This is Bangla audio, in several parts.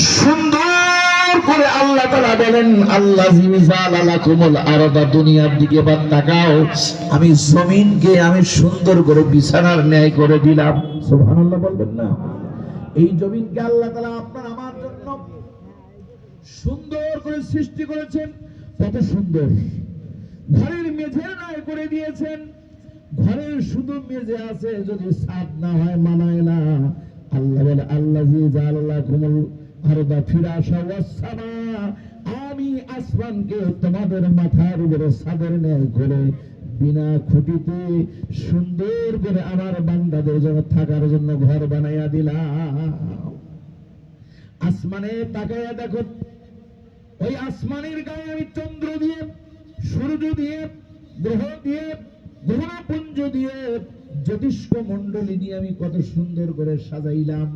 সুন্দর করে আল্লাহ তালা বলেন আল্লাহ জিমিজালাকুমুল আরদা, দুনিয়ার দিকে বা তাকাও। আমি জমিনকে আমি সুন্দর করে বিছানার ন্যায় করে দিলাম। সুবহানাল্লাহ বলবেন না। এই জমিনকে আল্লাহ তালা আপনার আমার জন্য সুন্দর করে সৃষ্টি করেছেন। কত সুন্দর। ঘরের মেঝে ন্যায় করে দিয়েছেন। ঘরের শুধু মেঝে আছে, যদি সাপ না হয় মানায় না। আল্লাহ বলে আল্লাহ জি জাল্লাহ কুমল আরদা ফিরাসা ওয়াসামা আমি আসমানকে তোমাদের মাথার উপরে সাদের ন্যায় করে বিনা খুঁটিতে সুন্দর করে আমার বান্দাদের জন্য থাকার জন্য ঘর বানাইয়া দিলাম। আসমানে তাকাইয়া দেখো, ওই আসমানের গায়ে আমি চন্দ্র দিয়ে, সূর্য দিয়ে, গ্রহ দিয়ে গ্রহণপুঞ্জ দিয়ে, জ্যোতিষ্ক মন্ডলী দিয়ে আমি কত সুন্দর করে সাজাইলাম।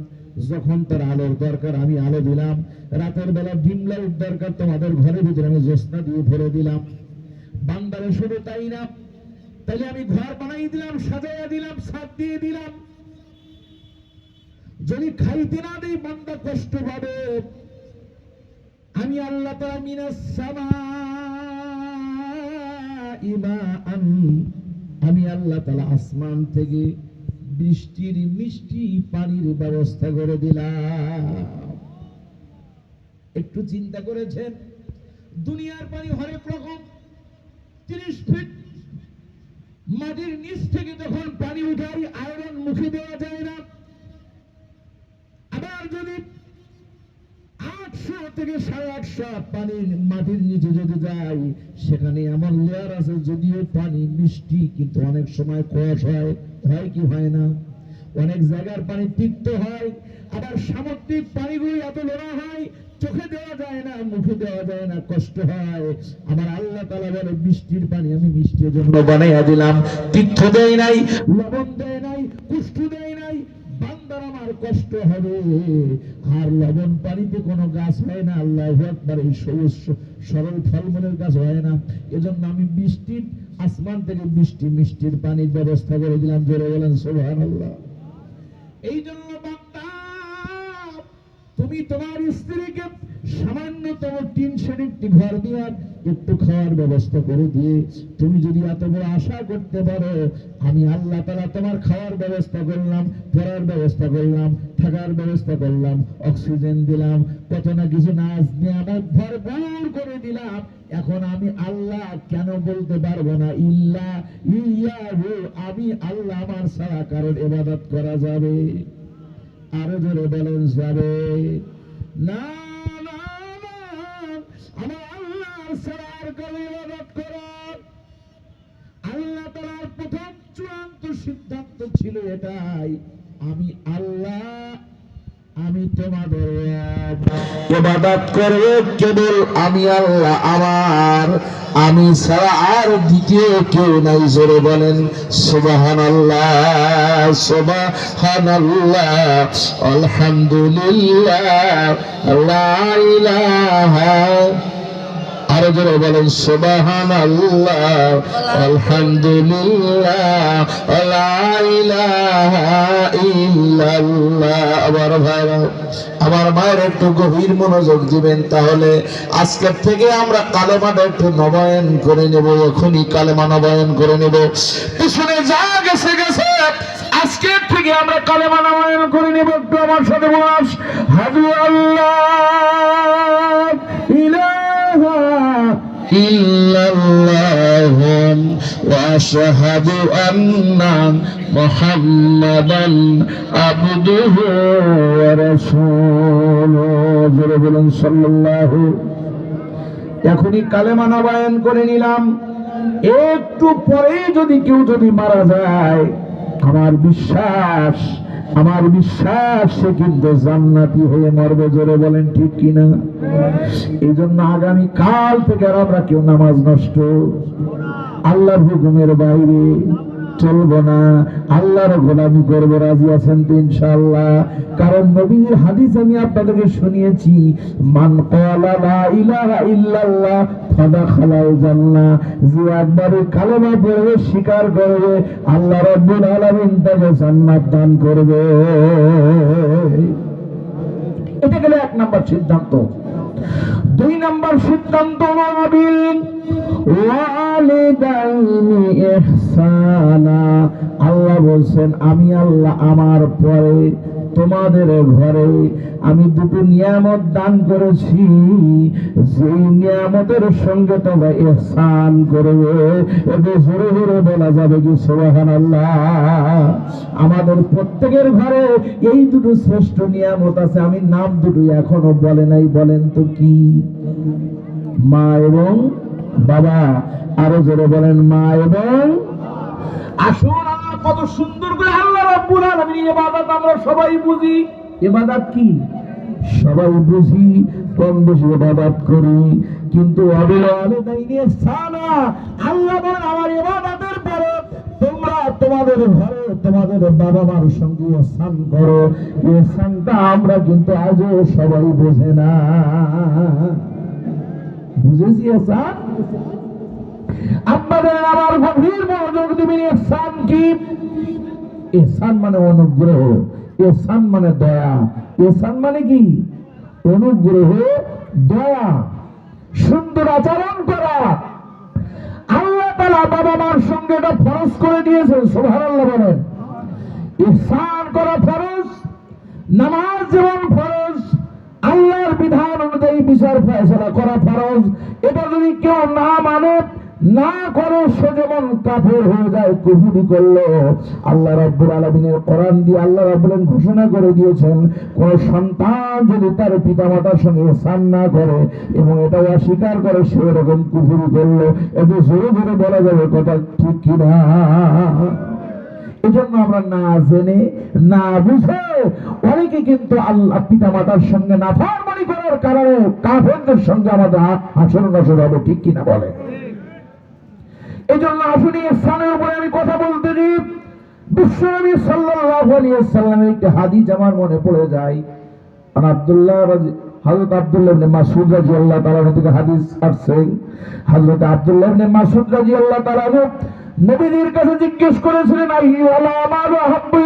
যখন তার আলোর দরকার, আমি আলো দিলাম। রাতের বেলা ডিম লাইট দরকার, তোমাদের ঘরের ভিতরে আমি জ্যোৎস্না দিয়ে ভরে দিলাম। বান্দারে শুধু তাই না তাহলে আমি ঘর বানাই দিলাম, সাজাইয়া দিলাম ছাদ দিয়ে দিলাম। যদি খাইতে না দেই, বান্দা কষ্ট পাবে। আমি আল্লাহ তাআলা মিনাস মাআন, আমি আল্লাহ তালা আসমান থেকে বৃষ্টির মিষ্টি পানির ব্যবস্থা করে দিলাম। একটু চিন্তা করেছেন? দুনিয়ার পানি হরেক রকম তিরিশ ফিট মাটির নিচ থেকে যখন পানি উঠাই আয়রন মুখে দেওয়া যায় না আবার যদি আটশো থেকে সাড়ে আটশো পানির মাটির নিচে যদি যাই, সেখানে এমন লেয়ার আছে, যদিও পানি মিষ্টি, কিন্তু অনেক সময় কষ হয়। হয় কি হয় না? অনেক জায়গার পানি তিক্ত হয়, আবার সামুদ্রিক পানিগুলো এত লোনা হয়, চোখে দেওয়া যায় না, মুখে দেওয়া যায় না, কষ্ট হয়। আমার আল্লাহ তালা বলে বৃষ্টির পানি আমি মিষ্টির জন্য বানাইয়া দিলাম। তিক্ত দেয় নাই, লবণ দেয় নাই কুষ্ঠ দেয় আমার কষ্ট হবে। আর লবণ পানিতে কোনো গাছ হয় না, আল্লাহ একবার এই সবুজ সরল ফলমূলের গাছ হয় না। এজন্য আমি বৃষ্টির, আসমান থেকে বৃষ্টি, মিষ্টির পানির ব্যবস্থা করে দিলাম, জোরে বলেন সোহান আল্লাহ এই জন্য তুমি তোমার স্ত্রীকে সামান্যতম টিন শেড ঘর দিয়ে একটু খাওয়ার ব্যবস্থা করে দিয়ে তুমি যদি এত বড় আশা করতে পারো আমি আল্লাহ তালা তোমার খাওয়ার ব্যবস্থা করলাম পড়ার ব্যবস্থা করলাম থাকার ব্যবস্থা করলাম অক্সিজেন দিলাম কত না কিছু নাচ নিয়ামত ভরপুর করে দিলাম। এখন আমি আল্লাহ কেন বলতে পারব না? ইল্লা ইয়াহু আমি আল্লাহ আমার ছাড়া কারোর ইবাদত করা যাবে? আরও জোরে বলেন যাবে। না, আমার আল্লাহর ইবাদত করা। আল্লাহ তাআলার প্রথম চূড়ান্ত সিদ্ধান্ত ছিল এটাই। আমি আল্লাহ আমি তোমাদের ইবাদত করব কেবল আমি আল্লাহ আমার। আমি ছাড়া আর দ্বিতীয় কেউ নাই, জোরে বলেন, সুবহানাল্লাহ সুবহানাল্লাহ, আলহামদুলিল্লাহ, লা ইলাহা আরও জোরে বলেন সুবাহান আল্লাহ আলহামদুলিল্লাহ আমার ভাইরা, আমার মায়ের একটু গভীর মনোযোগ দিবেন, তাহলে আজকের থেকে আমরা কালেমাটা একটু নবায়ন করে নেব, এখনই কালেমা নবায়ন করে নেব। পিছনে যা গেছে গেছে। আজকের থেকে আমরা কালেমা নবায়ন করে নেব, একটু আমার সাথে বলাস হাজু আল্লাহ ইল্লাল্লাহ وأشهد أن محمدا عبده ورسوله জোরে বলুন সাল্লাল্লাহু এখনই কালেমা নবায়ন করে নিলাম একটু পরে যদি কেউ যদি মারা যায় আমার বিশ্বাস আমার বিশ্বাস, সে কিন্তু জান্নাতি হয়ে মরবে, জোরে বলেন ঠিক কিনা? এই জন্য আগামী কাল থেকে আর আমরা কেউ নামাজ নষ্ট, আল্লাহর হুকুমের বাইরে চলবো না। আল্লাহর গোলামি করব, রাজি আছেন তো ইনশাআল্লাহ? কারণ নবীর হাদিস আমি আপনাদেরকে শুনিয়েছি, মান ইলাহা ইল্লাল্লাহ ফাদাখালাল জান্নাহ। যে একবারে কালেমা পড়বে, স্বীকার করবে, আল্লাহ রাব্বুল আলামিন তাকে জান্নাত দান করবে। এটা গেল এক নাম্বার সিদ্ধান্ত। দুই নম্বর সিদ্ধান্ত নবীল আল্লাহ বলছেন আমি আল্লাহ আমার পরে তোমাদের ঘরে আমি দুটো নিয়ামত দান করেছি। যেই নিয়ামতের সঙ্গে তোমরা ইহসান করবে। এতে জোরে জোরে বলা যাবে কি সোহান আমাদের প্রত্যেকের ঘরে এই দুটো শ্রেষ্ঠ নিয়ামত আছে। আমি নাম দুটো এখনও বলে নাই, বলেন তো কি? মা এবং বাবা। আরও জোরে বলেন, মা এবং আসুন কত সুন্দর করে রাব্বুল আলামিন ইবাদত আমরা সবাই বুঝি। ইবাদত কি? সবাই বুঝি, কম বেশি ইবাদত করি, কিন্তু সানা আল্লাহ বলেন, আমার ইবাদতের পরে তোমরা তোমাদের ঘরে তোমাদের বাবা মার সঙ্গে স্নান করো। স্নানটা আমরা কিন্তু আজও সবাই বোঝে না। বুঝেছি, স্যার? আপনাদের আমার গভীর মনোযোগ দিবেন এহসান কি? এহসান মানে অনুগ্রহ এহসান মানে দয়া। এহসান মানে কি? অনুগ্রহ, দয়া, সুন্দর আচরণ করা। আল্লাহ তালা বাবা মার সঙ্গে এটা ফরজ করে দিয়েছেন, সুবহানাল্লাহ বলেন। ইহসান করা ফরজ, নামাজ যেমন ফরজ, আল্লাহর বিধান অনুযায়ী বিচার ফয়সলা করা ফরজ। এটা যদি কেউ না মানে না করে সে যেমন কাফের হয়ে যায়, কুহুরি করল। আল্লাহ রাব্বুল আলামিনের কোরআন দিয়ে আল্লাহ রাব্বুল ঘোষণা করে দিয়েছেন, কোন সন্তান যদি তার পিতামাতার সঙ্গে স্নান না করে এবং এটাও অস্বীকার করে, সে এরকম কুহুরি করল। এতে জোরে জোরে বলা যাবে কথা ঠিক কিনা এজন্য আমরা না জেনে, না বুঝে অনেকে কিন্তু আল্লাহ পিতা মাতার সঙ্গে না ফারমানি করার কারণে কাফেরদের সঙ্গে আমাদের আচরণ আচরণ হবে ঠিক কিনা বলে? এই জন্য আসলে স্থানের উপরে আমি কথা বলতে দিই বিশ্বনবী সাল্লামের একটি হাদিস আমার মনে পড়ে যায়। আর আব্দুল্লাহ হযরত আব্দুল্লাহ ইবনে মাসউদ রাদিয়াল্লাহু তাআলা থেকে হাদিস আসছে। হযরত আব্দুল্লাহ ইবনে মাসউদ রাদিয়াল্লাহু তাআলা নবীদের কাছে জিজ্ঞেস করেছিলেন, আইয়ুল আমালু হাব্বু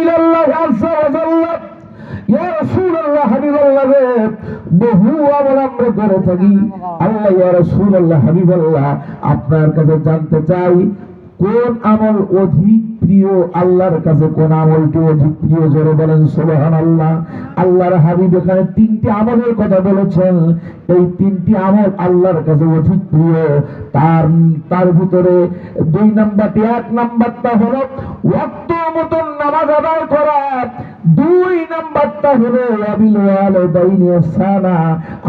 আপনার কাছে জানতে চাই, কোন আমল অধিক প্রিয়? আল্লাহর কাছে কোন আমলটি অধিক প্রিয়? জোরে বলেন সুবহান আল্লাহ আল্লাহর হাবিব এখানে তিনটি আমলের কথা বলেছেন। এই তিনটি আমল আল্লাহর কাছে অধিক প্রিয়। তার তার ভিতরে দুই নাম্বারটি, এক নাম্বারটা হলো, ওয়াক্ত মতন নামাজ আদায় করা। দুই নাম্বারটা হলো আবিল ওয়ালিদাইনি ইহসানা।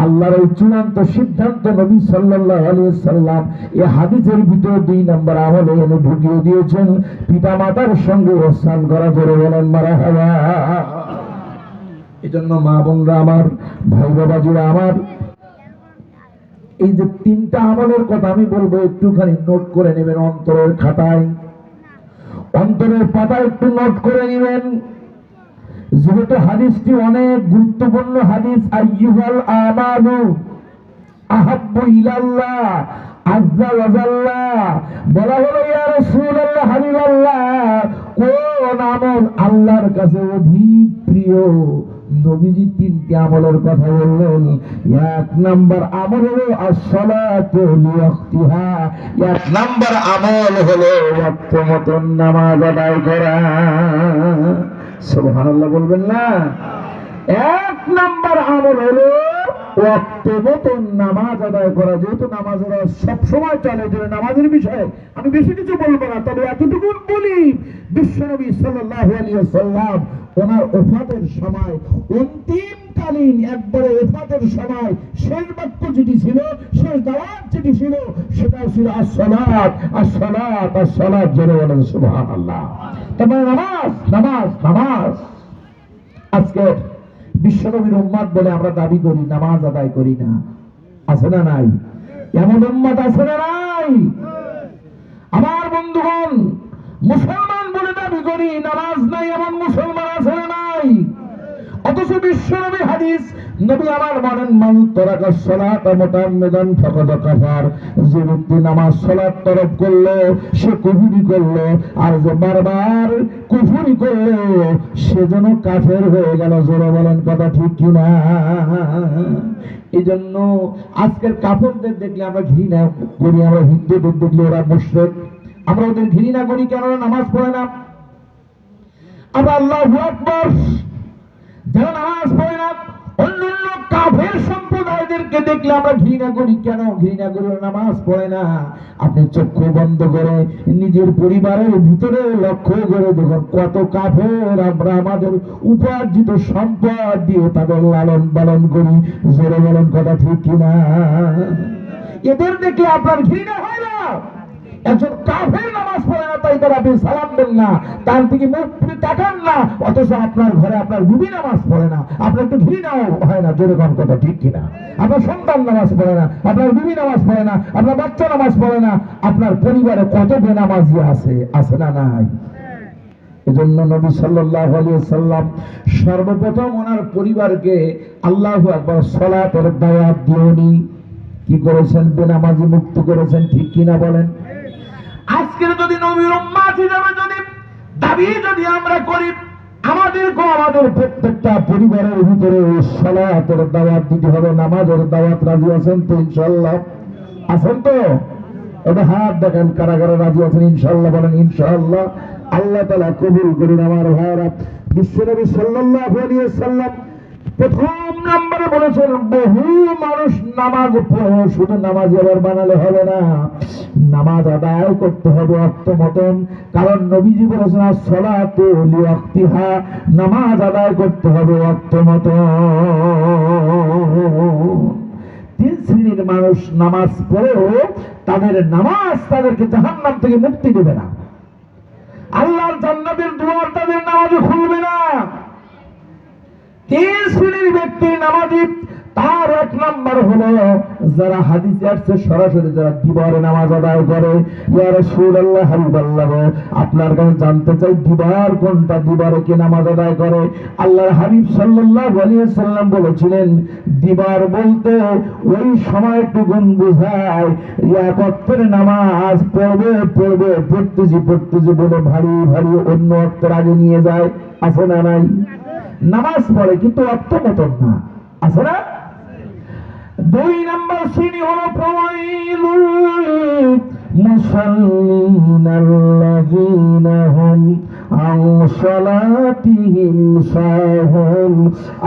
আল্লাহর চূড়ান্ত সিদ্ধান্ত নবী সাল্লাল্লাহু আলাইহি সাল্লাম এই হাদিসের ভিতরে দুই নাম্বার এনে ঢুকিয়ে দিয়েছেন। পিতা মাতার সঙ্গে করা বলেন, মারহাবা। এজন্য মা বোনরা আমার, ভাই বাবাজিরা আমার, এই যে তিনটা আমলের কথা আমি বলব, একটুখানি নোট করে নেবেন অন্তরের খাতায়। অন্তরের পাতায় একটু নোট করে নেবেন। যেহেতু হাদিসটি অনেক গুরুত্বপূর্ণ হাদিস, আইয়ুহাল আমালু আহাব্বু ইলাল্লাহ, আজ্জা ওয়াজাল্লা বলা হলো, ইয়া রাসূলুল্লাহ, হাবিবাল্লাহ। কোন আমল আল্লাহর কাছে অধিক প্রিয়? নবীজি তিনটি আমলের কথা বললেন। এক নাম্বার আমল হলো আসসালাতু লিওয়াক্তিহা। এক নাম্বার আমল হলো ওয়াক্ত মতন নামাজ আদায় করা। সুবহানাল্লাহ বলবেন না। এক নাম্বার আমল হলো ওয়াক্ত মতন নামাজ আদায় করা, যেহেতু নামাজের সব সময় চলে যে নামাজের বিষয়ে আমি বেশি কিছু বলব না, তবে এতটুকু বলি, বিশ্বনবী সাল্লাল্লাহু ওনার ওফাতের সময় অন্তিমকালীন একবারে নামাজ নামাজ নামাজ। আজকে বিশ্বনবীর উম্মাদ বলে আমরা দাবি করি, নামাজ আদায় করি না। আছে না নাই? এমন উম্মাদ আছে না নাই? আমার বন্ধুগণ, মুসলমান বলে দাবি করি, নামাজ নাই এমন মুসলমান অথচ বিশ্বনবী হাদিস, নবী আমার বলেন, মান সালাত ফাকাদ কাফার। যে ব্যক্তি নামাজ সালাত করল, সে করল, আর যে বারবার করল, সে যেন কাফের হয়ে গেল। জোরে বলেন, কথা ঠিক কিনা এই জন্য আজকের কাফেরদের দেখলে আমরা ঘৃণা করি, আমরা হিন্দুদের দেখলে ওরা মুশরিক। আমরা ওদের ঘৃণা করি কেন নামাজ পড়ে না। আমরা আল্লাহ যারা নামাজ পড়ে না কাফের সম্প্রদায়দেরকে দেখলে আমরা ঘৃণা করি। কেন ঘৃণা করি? নামাজ পড়ে না। আপনি চক্ষু বন্ধ করে নিজের পরিবারের ভিতরে লক্ষ্য করে দেখুন, কত কাফের আমরা আমাদের উপার্জিত সম্পদ দিয়ে তাদের লালন পালন করি। জোরে বলেন, কথা ঠিক কিনা? এদের দেখলে আপনার ঘৃণা হয় না। একজন কাফের নামাজ পড়ে না, তাই তার আপনি সালাম দেন না। তার দিকে মুখ ফিরে তাকান না, অথচ আপনার ঘরে আপনার বিবি নামাজ পড়ে না। আপনার একটু ঘৃণাও হয় না, জোরে কম কথা, ঠিক কিনা? আপনার সন্তান নামাজ পড়ে না, আপনার বিবি নামাজ পড়ে না, আপনার বাচ্চা নামাজ পড়ে না, আপনার পরিবারে কত বেনামাজি আছে আছে না নাই? এজন্য নবী সাল্লাল্লাহু আলাইহি সাল্লাম সর্বপ্রথম ওনার পরিবারকে আল্লাহু আকবার সালাতের দাওয়াত দিয়েনি কি করেছেন? বেনামাজি মুক্ত করেছেন, ঠিক কিনা বলেন? আজকের যদি নবীর উম্মাত হিসাবে যদি দাবি যদি আমরা করি আমাদেরকে আমাদের প্রত্যেকটা পরিবারের ভিতরে সালাতের দাওয়াত দিতে হবে, নামাজের দাওয়াত রাজি আছেন তো ইনশাল্লাহ আছেন তো? এটা হাত দেখেন, কারাগারে রাজি আছেন ইনশাল্লাহ বলেন ইনশাল্লাহ আল্লাহ তালা কবুল করুন আমার ভাইরা বিশ্বনবী সাল্লাল্লাহু আলাইহি সাল্লাম প্রথম নম্বরে বলেছেন, বহু মানুষ নামাজ পড়ে, শুধু নামাজ আবার বানালে হবে না। নামাজ আদায় করতে হবে অর্থ মতন। কারণ নবীজি বলেছেন সলাতে লিওয়াক্তিহা নামাজ আদায় করতে হবে অর্থ তিন শ্রেণির মানুষ নামাজ পড়েও তাদের নামাজ তাদেরকে জাহান্নাম থেকে মুক্তি দেবে না। আল্লাহর জান্নাতের দুয়ার তাদের নামাজে খুলবে না। তিন শ্রেণির ব্যক্তি নামাজি, তার এক নম্বর হলো, যারা হাদিসে আসছে, সরাসরি যারা দিবারে নামাজ আদায় করে আপনার কাছে জানতে চাই, দিবার কোনটা, দিবারে কি নামাজ আদায় করে? আল্লাহর হাবিব সাল্লাল্লাহু আলাইহি সাল্লাম বলেছিলেন, দিবার বলতে ওই সময়টুকুন বোঝায় অক্ষরে নামাজ পড়বে পড়বে, পড়তেছি পড়তেছি বলে ভারী ভারী অন্য অর্থের আগে নিয়ে যায়, আছে না নাই? নামাজ পড়ে, কিন্তু অর্থ মতন না, আছে না? দুই নম্বর শ্রেণি হলো প্রমাইলুল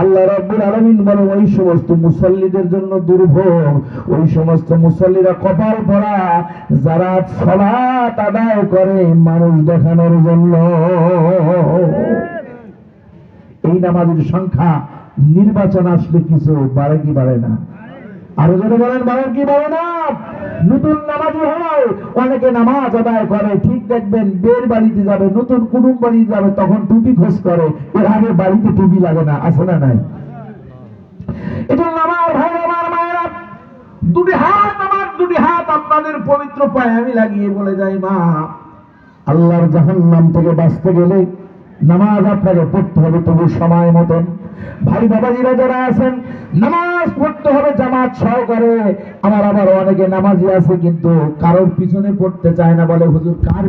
আল্লাহ রাব্বুল আলামিন বলেন, ওই সমস্ত মুসাল্লিদের জন্য দুর্ভোগ, ওই সমস্ত মুসাল্লিরা কপাল পড়া যারা সালাত আদায় করে মানুষ দেখানোর জন্য। এই নামাজের সংখ্যা নির্বাচন আসলে কিছু বাড়ে কি বাড়ে না। আরও যদি বলেন বাড়ে কি বাড়ে না নতুন নামাজি হয়, অনেকে নামাজ আদায় করে, ঠিক দেখবেন বের বাড়িতে যাবে, নতুন কুটুম বাড়িতে যাবে, তখন টুপি খোঁজ করে, এর আগে বাড়িতে টুপি লাগে না, আছে না নাই? এটা আমার ভাই, আমার মায়েরা, দুটি হাত, আমার দুটি হাত আপনাদের পবিত্র পায়ে আমি লাগিয়ে বলে যাই, মা, আল্লাহর জাহান্নাম থেকে বাঁচতে গেলে নামাজ আপনাকে পড়তে হবে, তবু সময় মতন। ভাই বাবাজিরা যারা আছেন, নামাজ পড়তে হবে, জামাত সহকারে। আমার আবার অনেকে নামাজি আছে, কিন্তু কারোর পিছনে পড়তে চায় না, বলে, হুজুর, কার